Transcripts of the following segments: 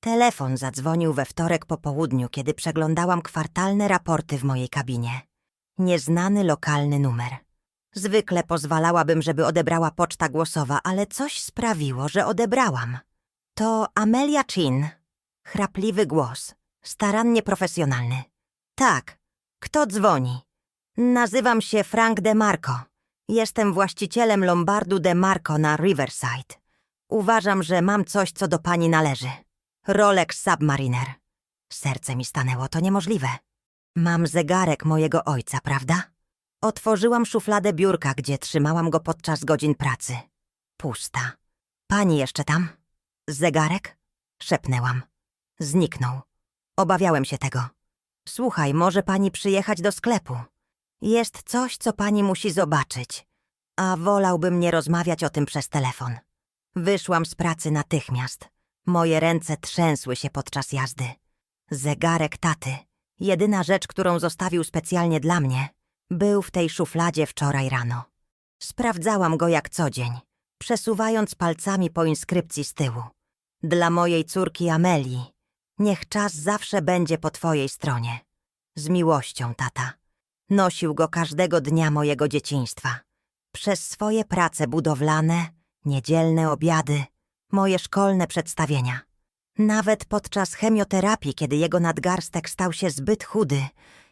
Telefon zadzwonił we wtorek po południu, kiedy przeglądałam kwartalne raporty w mojej kabinie. Nieznany lokalny numer. Zwykle pozwalałabym, żeby odebrała poczta głosowa, ale coś sprawiło, że odebrałam. To Amelia Chin. Chrapliwy głos. Starannie profesjonalny. Tak. Kto dzwoni? Nazywam się Frank DeMarco. Jestem właścicielem Lombardu DeMarco na Riverside. Uważam, że mam coś, co do pani należy. Rolex Submariner. Serce mi stanęło, to niemożliwe. Mam zegarek mojego ojca, prawda? Otworzyłam szufladę biurka, gdzie trzymałam go podczas godzin pracy. Pusta. Pani jeszcze tam? Zegarek? Szepnęłam. Zniknął. Obawiałem się tego. Słuchaj, może pani przyjechać do sklepu. Jest coś, co pani musi zobaczyć. A wolałbym nie rozmawiać o tym przez telefon. Wyszłam z pracy natychmiast. Moje ręce trzęsły się podczas jazdy. Zegarek taty, jedyna rzecz, którą zostawił specjalnie dla mnie, był w tej szufladzie wczoraj rano. Sprawdzałam go jak co dzień, przesuwając palcami po inskrypcji z tyłu. Dla mojej córki Amelii, niech czas zawsze będzie po twojej stronie. Z miłością, tata. Nosił go każdego dnia mojego dzieciństwa. Przez swoje prace budowlane, niedzielne obiady, moje szkolne przedstawienia. Nawet podczas chemioterapii, kiedy jego nadgarstek stał się zbyt chudy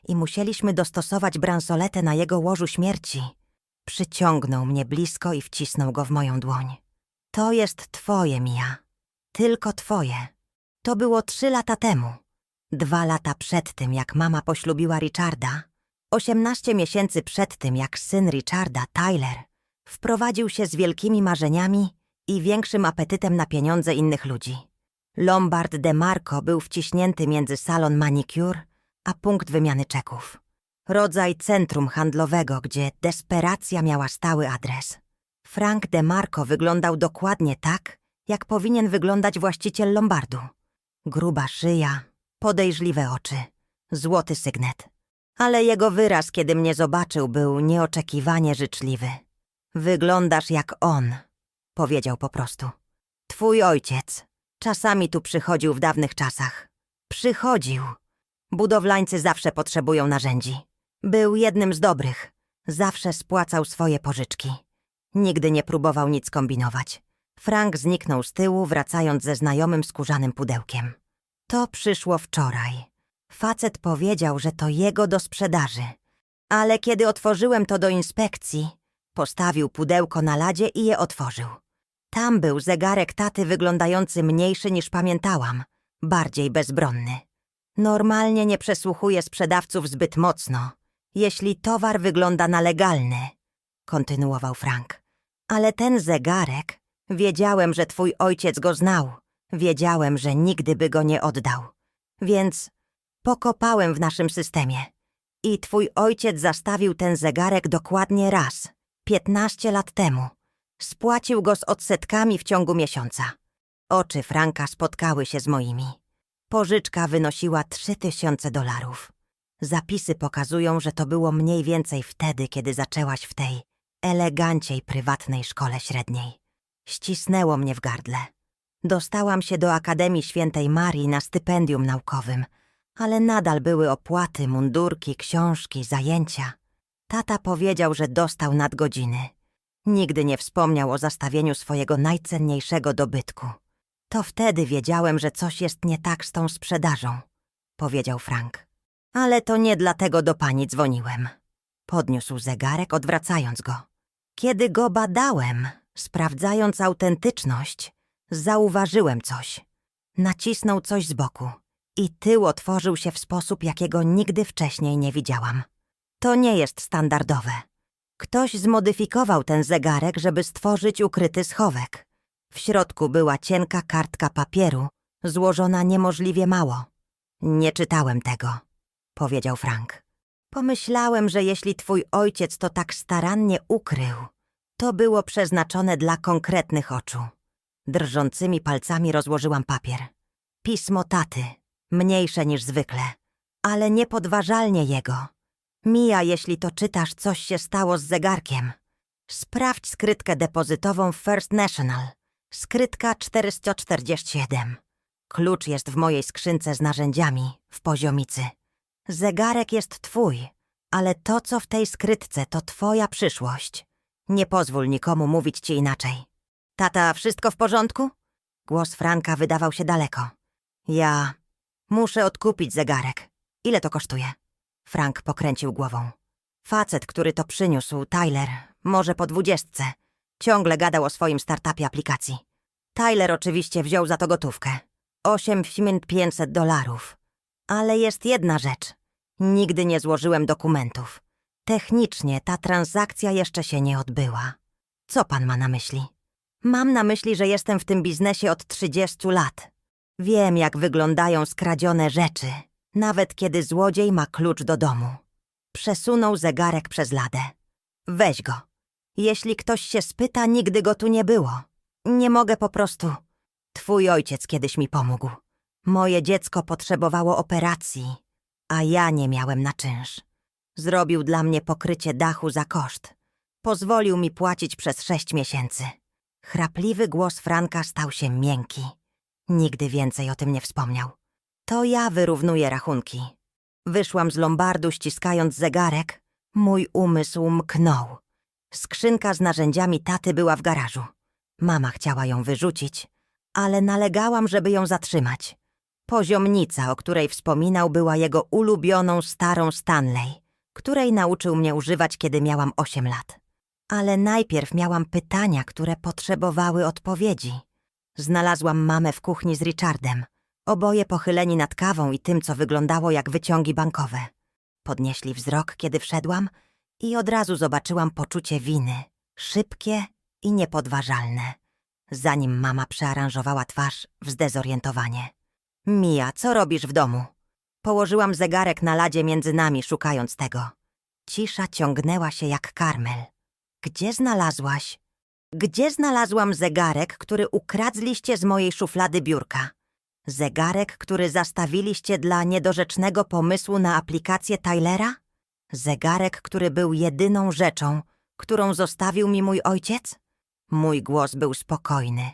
i musieliśmy dostosować bransoletę na jego łożu śmierci, przyciągnął mnie blisko i wcisnął go w moją dłoń. To jest twoje, Mia. Tylko twoje. To było trzy lata temu. Dwa lata przed tym, jak mama poślubiła Richarda, osiemnaście miesięcy przed tym, jak syn Richarda, Tyler, wprowadził się z wielkimi marzeniami i większym apetytem na pieniądze innych ludzi. Lombard DeMarco był wciśnięty między salon manicure a punkt wymiany czeków. Rodzaj centrum handlowego, gdzie desperacja miała stały adres. Frank DeMarco wyglądał dokładnie tak, jak powinien wyglądać właściciel Lombardu. Gruba szyja, podejrzliwe oczy, złoty sygnet. Ale jego wyraz, kiedy mnie zobaczył, był nieoczekiwanie życzliwy. Wyglądasz jak on, powiedział po prostu. Twój ojciec czasami tu przychodził w dawnych czasach. Przychodził. Budowlańcy zawsze potrzebują narzędzi. Był jednym z dobrych. Zawsze spłacał swoje pożyczki. Nigdy nie próbował nic kombinować. Frank zniknął z tyłu, wracając ze znajomym skórzanym pudełkiem. To przyszło wczoraj. Facet powiedział, że to jego do sprzedaży. Ale kiedy otworzyłem to do inspekcji, postawił pudełko na ladzie i je otworzył. Tam był zegarek taty wyglądający mniejszy niż pamiętałam, bardziej bezbronny. Normalnie nie przesłuchuję sprzedawców zbyt mocno, jeśli towar wygląda na legalny, kontynuował Frank. Ale ten zegarek, wiedziałem, że twój ojciec go znał, wiedziałem, że nigdy by go nie oddał. Więc pokopałem w naszym systemie. I twój ojciec zastawił ten zegarek dokładnie raz, piętnaście lat temu. Spłacił go z odsetkami w ciągu miesiąca. Oczy Franka spotkały się z moimi. Pożyczka wynosiła trzy tysiące dolarów. Zapisy pokazują, że to było mniej więcej wtedy, kiedy zaczęłaś w tej eleganciej prywatnej szkole średniej. Ścisnęło mnie w gardle. Dostałam się do Akademii Świętej Marii na stypendium naukowym, ale nadal były opłaty, mundurki, książki, zajęcia. Tata powiedział, że dostał nadgodziny. Nigdy nie wspomniał o zastawieniu swojego najcenniejszego dobytku. To wtedy wiedziałem, że coś jest nie tak z tą sprzedażą, powiedział Frank. Ale to nie dlatego do pani dzwoniłem. Podniósł zegarek, odwracając go. Kiedy go badałem, sprawdzając autentyczność, zauważyłem coś. Nacisnął coś z boku i tył otworzył się w sposób, jakiego nigdy wcześniej nie widziałam. To nie jest standardowe. Ktoś zmodyfikował ten zegarek, żeby stworzyć ukryty schowek. W środku była cienka kartka papieru, złożona niemożliwie mało. Nie czytałem tego, powiedział Frank. Pomyślałem, że jeśli twój ojciec to tak starannie ukrył, to było przeznaczone dla konkretnych oczu. Drżącymi palcami rozłożyłam papier. Pismo taty, mniejsze niż zwykle, ale niepodważalnie jego. Mija, jeśli to czytasz, coś się stało z zegarkiem. Sprawdź skrytkę depozytową First National. Skrytka 447. Klucz jest w mojej skrzynce z narzędziami, w poziomicy. Zegarek jest twój, ale to, co w tej skrytce, to twoja przyszłość. Nie pozwól nikomu mówić ci inaczej. Tata, wszystko w porządku? Głos Franka wydawał się daleko. Ja muszę odkupić zegarek. Ile to kosztuje? Frank pokręcił głową. Facet, który to przyniósł, Tyler, może po dwudziestce. Ciągle gadał o swoim startupie aplikacji. Tyler oczywiście wziął za to gotówkę. Osiem pięćset dolarów. Ale jest jedna rzecz. Nigdy nie złożyłem dokumentów. Technicznie ta transakcja jeszcze się nie odbyła. Co pan ma na myśli? Mam na myśli, że jestem w tym biznesie od 30 lat. Wiem, jak wyglądają skradzione rzeczy, nawet kiedy złodziej ma klucz do domu. Przesunął zegarek przez ladę. Weź go. Jeśli ktoś się spyta, nigdy go tu nie było. Nie mogę po prostu. Twój ojciec kiedyś mi pomógł. Moje dziecko potrzebowało operacji, a ja nie miałem na czynsz. Zrobił dla mnie pokrycie dachu za koszt. Pozwolił mi płacić przez sześć miesięcy. Chrapliwy głos Franka stał się miękki. Nigdy więcej o tym nie wspomniał. To ja wyrównuję rachunki. Wyszłam z lombardu ściskając zegarek. Mój umysł mknął. Skrzynka z narzędziami taty była w garażu. Mama chciała ją wyrzucić, ale nalegałam, żeby ją zatrzymać. Poziomnica, o której wspominał, była jego ulubioną starą Stanley, której nauczył mnie używać, kiedy miałam 8 lat. Ale najpierw miałam pytania, które potrzebowały odpowiedzi. Znalazłam mamę w kuchni z Richardem, oboje pochyleni nad kawą i tym, co wyglądało jak wyciągi bankowe. Podnieśli wzrok, kiedy wszedłam i od razu zobaczyłam poczucie winy, szybkie i niepodważalne. Zanim mama przearanżowała twarz w zdezorientowanie. Mija, co robisz w domu? Położyłam zegarek na ladzie między nami, szukając tego. Cisza ciągnęła się jak karmel. Gdzie znalazłaś? Gdzie znalazłam zegarek, który ukradliście z mojej szuflady biurka? Zegarek, który zastawiliście dla niedorzecznego pomysłu na aplikację Tylera? Zegarek, który był jedyną rzeczą, którą zostawił mi mój ojciec? Mój głos był spokojny,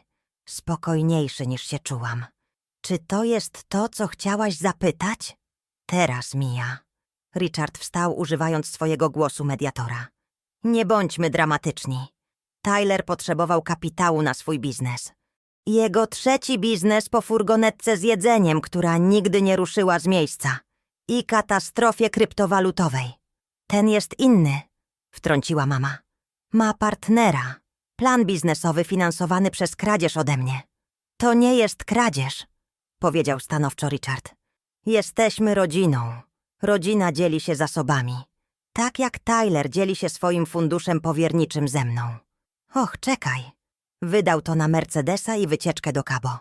spokojniejszy niż się czułam. Czy to jest to, co chciałaś zapytać? Teraz, Mija. Richard wstał, używając swojego głosu mediatora. Nie bądźmy dramatyczni. Tyler potrzebował kapitału na swój biznes. Jego trzeci biznes po furgonetce z jedzeniem, która nigdy nie ruszyła z miejsca. I katastrofie kryptowalutowej. Ten jest inny, wtrąciła mama. Ma partnera. Plan biznesowy finansowany przez kradzież ode mnie. To nie jest kradzież, powiedział stanowczo Richard. Jesteśmy rodziną. Rodzina dzieli się zasobami. Tak jak Tyler dzieli się swoim funduszem powierniczym ze mną. Och, czekaj. Wydał to na Mercedesa i wycieczkę do Cabo.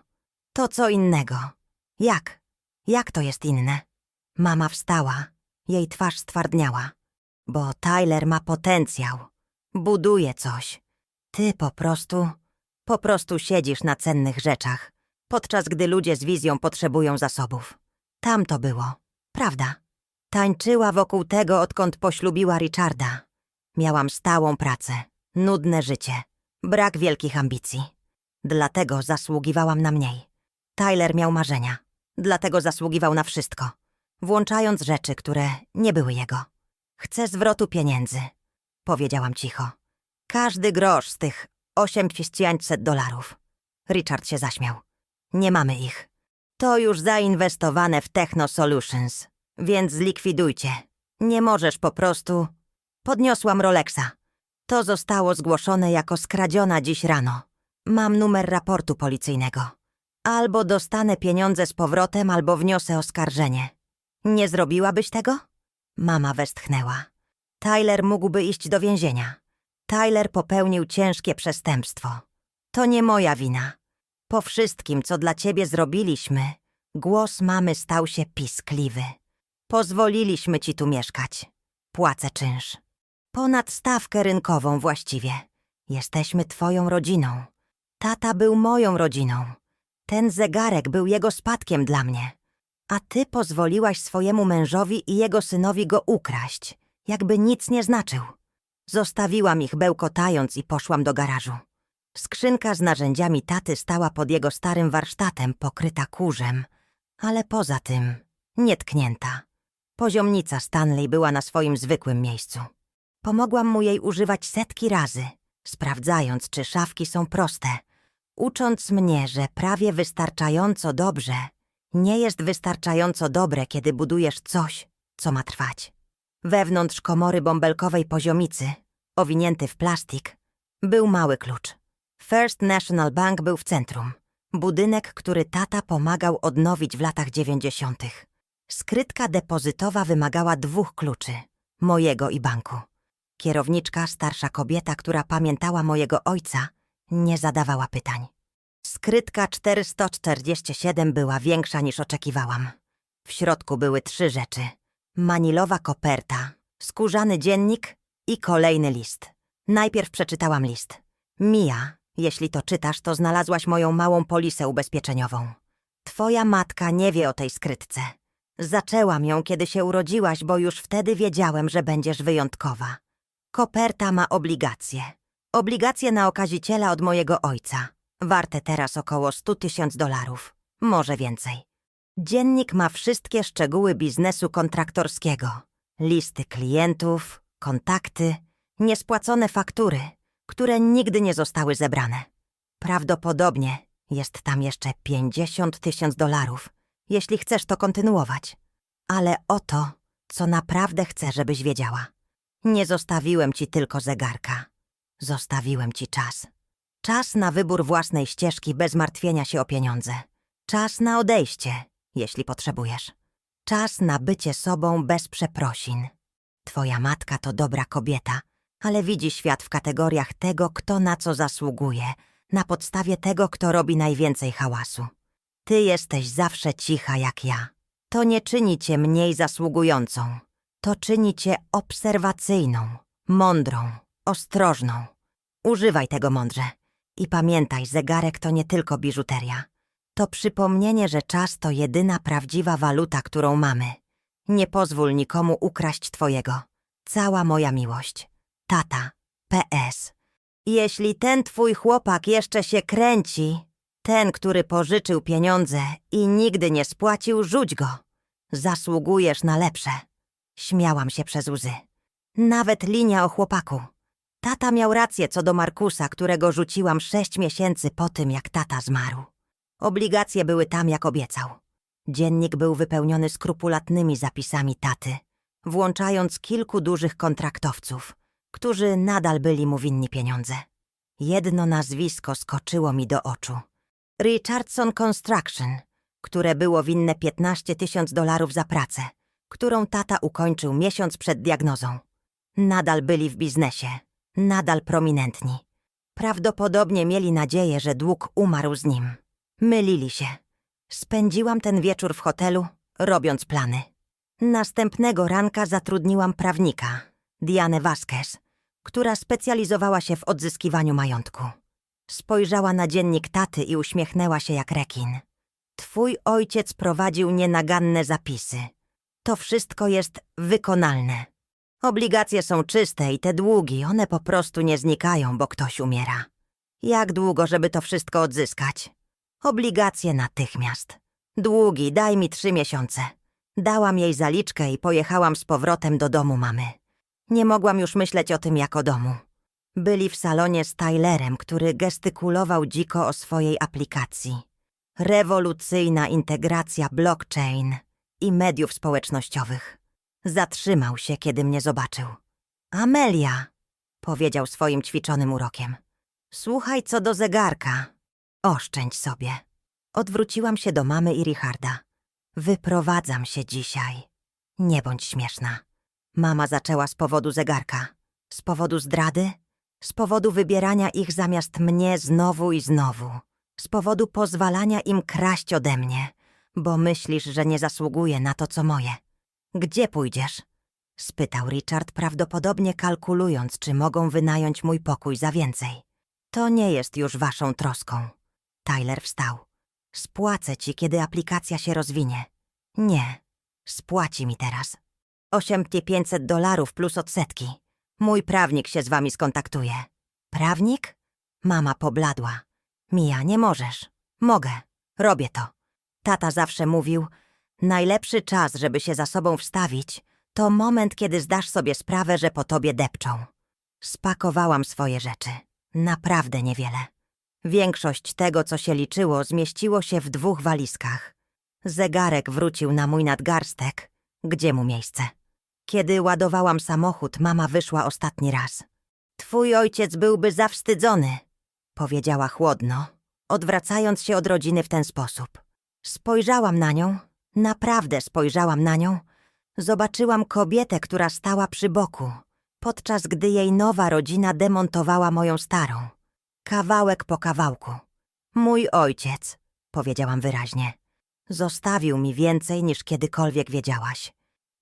To co innego. Jak? Jak to jest inne? Mama wstała. Jej twarz stwardniała. Bo Tyler ma potencjał. Buduje coś. Ty po prostu, po prostu siedzisz na cennych rzeczach, podczas gdy ludzie z wizją potrzebują zasobów. Tam to było, prawda? Tańczyła wokół tego, odkąd poślubiła Richarda. Miałam stałą pracę, nudne życie, brak wielkich ambicji. Dlatego zasługiwałam na mniej. Tyler miał marzenia, dlatego zasługiwał na wszystko, włączając rzeczy, które nie były jego. Chcę zwrotu pieniędzy, powiedziałam cicho. Każdy grosz z tych 8500 dolarów. Richard się zaśmiał. Nie mamy ich. To już zainwestowane w Techno Solutions, więc zlikwidujcie. Nie możesz po prostu... Podniosłam Rolexa. To zostało zgłoszone jako skradziona dziś rano. Mam numer raportu policyjnego. Albo dostanę pieniądze z powrotem, albo wniosę oskarżenie. Nie zrobiłabyś tego? Mama westchnęła. Tyler mógłby iść do więzienia. Tyler popełnił ciężkie przestępstwo. To nie moja wina. Po wszystkim, co dla ciebie zrobiliśmy, głos mamy stał się piskliwy. Pozwoliliśmy ci tu mieszkać. Płacę czynsz. Ponad stawkę rynkową właściwie. Jesteśmy twoją rodziną. Tata był moją rodziną. Ten zegarek był jego spadkiem dla mnie. A ty pozwoliłaś swojemu mężowi i jego synowi go ukraść, jakby nic nie znaczył. Zostawiłam ich bełkotając i poszłam do garażu. Skrzynka z narzędziami taty stała pod jego starym warsztatem, pokryta kurzem, ale poza tym nietknięta. Poziomnica Stanley była na swoim zwykłym miejscu. Pomogłam mu jej używać setki razy, sprawdzając, czy szafki są proste, ucząc mnie, że prawie wystarczająco dobrze nie jest wystarczająco dobre, kiedy budujesz coś, co ma trwać. Wewnątrz komory bąbelkowej poziomicy, owinięty w plastik, był mały klucz. First National Bank był w centrum. Budynek, który tata pomagał odnowić w latach dziewięćdziesiątych. Skrytka depozytowa wymagała dwóch kluczy mojego i banku. Kierowniczka, starsza kobieta, która pamiętała mojego ojca, nie zadawała pytań. Skrytka 447 była większa niż oczekiwałam. W środku były trzy rzeczy: manilowa koperta, skórzany dziennik i kolejny list. Najpierw przeczytałam list. Mia, jeśli to czytasz, to znalazłaś moją małą polisę ubezpieczeniową. Twoja matka nie wie o tej skrytce. Zaczęłam ją, kiedy się urodziłaś, bo już wtedy wiedziałem, że będziesz wyjątkowa. Koperta ma obligacje. Obligacje na okaziciela od mojego ojca. Warte teraz około 100 tysięcy dolarów. Może więcej. Dziennik ma wszystkie szczegóły biznesu kontraktorskiego. Listy klientów, kontakty, niespłacone faktury, które nigdy nie zostały zebrane. Prawdopodobnie jest tam jeszcze 50 tysięcy dolarów, jeśli chcesz to kontynuować. Ale oto, co naprawdę chcę, żebyś wiedziała. Nie zostawiłem ci tylko zegarka. Zostawiłem ci czas. Czas na wybór własnej ścieżki bez martwienia się o pieniądze. Czas na odejście, jeśli potrzebujesz. Czas na bycie sobą bez przeprosin. Twoja matka to dobra kobieta, ale widzi świat w kategoriach tego, kto na co zasługuje, na podstawie tego, kto robi najwięcej hałasu. Ty jesteś zawsze cicha jak ja. To nie czyni cię mniej zasługującą. To czyni cię obserwacyjną, mądrą, ostrożną. Używaj tego mądrze. I pamiętaj, zegarek to nie tylko biżuteria. To przypomnienie, że czas to jedyna prawdziwa waluta, którą mamy. Nie pozwól nikomu ukraść twojego. Cała moja miłość. Tata. PS. Jeśli ten twój chłopak jeszcze się kręci, ten, który pożyczył pieniądze i nigdy nie spłacił, rzuć go. Zasługujesz na lepsze. Śmiałam się przez łzy. Nawet linia o chłopaku. Tata miał rację co do Markusa, którego rzuciłam sześć miesięcy po tym, jak tata zmarł. Obligacje były tam, jak obiecał. Dziennik był wypełniony skrupulatnymi zapisami taty, włączając kilku dużych kontraktowców, którzy nadal byli mu winni pieniądze. Jedno nazwisko skoczyło mi do oczu. Richardson Construction, które było winne 15 tysięcy dolarów za pracę, którą tata ukończył miesiąc przed diagnozą. Nadal byli w biznesie, nadal prominentni. Prawdopodobnie mieli nadzieję, że dług umarł z nim. Mylili się. Spędziłam ten wieczór w hotelu, robiąc plany. Następnego ranka zatrudniłam prawnika, Dianę Vasquez, która specjalizowała się w odzyskiwaniu majątku. Spojrzała na dziennik taty i uśmiechnęła się jak rekin. Twój ojciec prowadził nienaganne zapisy. To wszystko jest wykonalne. Obligacje są czyste i te długi, one po prostu nie znikają, bo ktoś umiera. Jak długo, żeby to wszystko odzyskać? Obligacje natychmiast. Długi, daj mi trzy miesiące. Dałam jej zaliczkę i pojechałam z powrotem do domu mamy. Nie mogłam już myśleć o tym jako domu. Byli w salonie z Tylerem, który gestykulował dziko o swojej aplikacji. Rewolucyjna integracja blockchain i mediów społecznościowych. Zatrzymał się, kiedy mnie zobaczył. Amelia, powiedział swoim ćwiczonym urokiem. Słuchaj co do zegarka. Oszczędź sobie. Odwróciłam się do mamy i Richarda. Wyprowadzam się dzisiaj. Nie bądź śmieszna. Mama zaczęła z powodu zegarka. Z powodu zdrady? Z powodu wybierania ich zamiast mnie znowu i znowu. Z powodu pozwalania im kraść ode mnie, bo myślisz, że nie zasługuję na to, co moje. Gdzie pójdziesz? spytał Richard, prawdopodobnie kalkulując, czy mogą wynająć mój pokój za więcej. To nie jest już waszą troską. Tyler wstał. Spłacę ci, kiedy aplikacja się rozwinie. Nie, spłaci mi teraz. Osiem pięćset dolarów plus odsetki. Mój prawnik się z wami skontaktuje. Prawnik? Mama pobladła. Mija, nie możesz. Mogę. Robię to. Tata zawsze mówił, najlepszy czas, żeby się za sobą wstawić, to moment, kiedy zdasz sobie sprawę, że po tobie depczą. Spakowałam swoje rzeczy. Naprawdę niewiele. Większość tego, co się liczyło, zmieściło się w dwóch walizkach. Zegarek wrócił na mój nadgarstek. Gdzie mu miejsce? Kiedy ładowałam samochód, mama wyszła ostatni raz. Twój ojciec byłby zawstydzony, powiedziała chłodno, odwracając się od rodziny w ten sposób. Spojrzałam na nią, naprawdę spojrzałam na nią. Zobaczyłam kobietę, która stała przy boku, podczas gdy jej nowa rodzina demontowała moją starą. Kawałek po kawałku. Mój ojciec, powiedziałam wyraźnie, zostawił mi więcej niż kiedykolwiek wiedziałaś.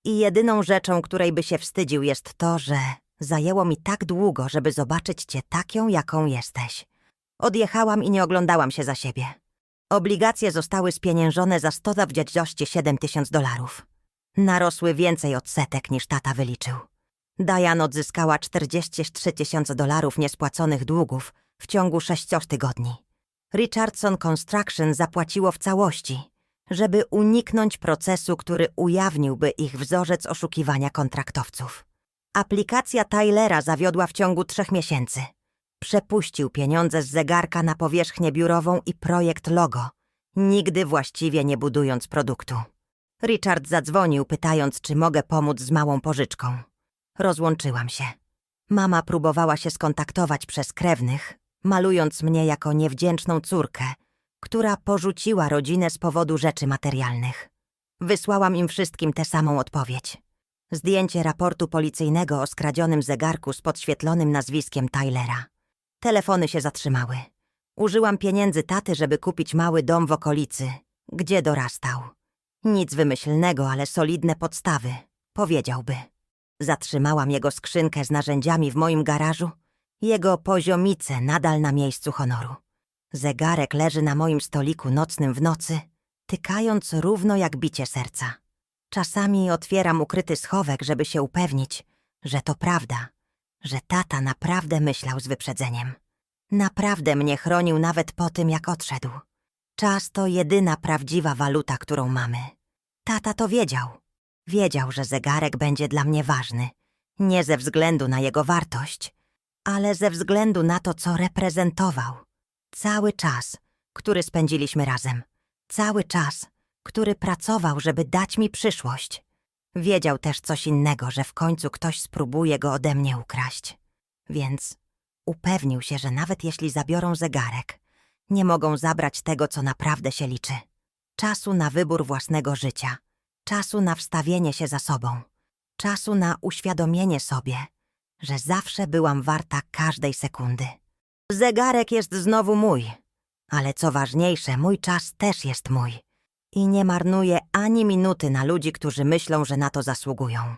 I jedyną rzeczą, której by się wstydził, jest to, że zajęło mi tak długo, żeby zobaczyć cię taką, jaką jesteś. Odjechałam i nie oglądałam się za siebie. Obligacje zostały spieniężone za 127 tysięcy dolarów. Narosły więcej odsetek niż tata wyliczył. Diane odzyskała 43 tysiące dolarów niespłaconych długów w ciągu sześciu tygodni. Richardson Construction zapłaciło w całości, żeby uniknąć procesu, który ujawniłby ich wzorzec oszukiwania kontraktowców. Aplikacja Tylera zawiodła w ciągu trzech miesięcy. Przepuścił pieniądze z zegarka na powierzchnię biurową i projekt logo, nigdy właściwie nie budując produktu. Richard zadzwonił, pytając, czy mogę pomóc z małą pożyczką. Rozłączyłam się. Mama próbowała się skontaktować przez krewnych, malując mnie jako niewdzięczną córkę, która porzuciła rodzinę z powodu rzeczy materialnych. Wysłałam im wszystkim tę samą odpowiedź. Zdjęcie raportu policyjnego o skradzionym zegarku z podświetlonym nazwiskiem Tylera. Telefony się zatrzymały. Użyłam pieniędzy taty, żeby kupić mały dom w okolicy, gdzie dorastał. Nic wymyślnego, ale solidne podstawy, powiedziałby. Zatrzymałam jego skrzynkę z narzędziami w moim garażu, jego poziomice nadal na miejscu honoru. Zegarek leży na moim stoliku nocnym w nocy, tykając równo jak bicie serca. Czasami otwieram ukryty schowek, żeby się upewnić, że to prawda, że tata naprawdę myślał z wyprzedzeniem. Naprawdę mnie chronił nawet po tym, jak odszedł. Czas to jedyna prawdziwa waluta, którą mamy. Tata to wiedział. Wiedział, że zegarek będzie dla mnie ważny. Nie ze względu na jego wartość, ale ze względu na to, co reprezentował. Cały czas, który spędziliśmy razem. Cały czas, który pracował, żeby dać mi przyszłość. Wiedział też coś innego, że w końcu ktoś spróbuje go ode mnie ukraść. Więc upewnił się, że nawet jeśli zabiorą zegarek, nie mogą zabrać tego, co naprawdę się liczy. Czasu na wybór własnego życia, czasu na wstawienie się za sobą, czasu na uświadomienie sobie, że zawsze byłam warta każdej sekundy. Zegarek jest znowu mój, ale co ważniejsze, mój czas też jest mój. I nie marnuję ani minuty na ludzi, którzy myślą, że na to zasługują.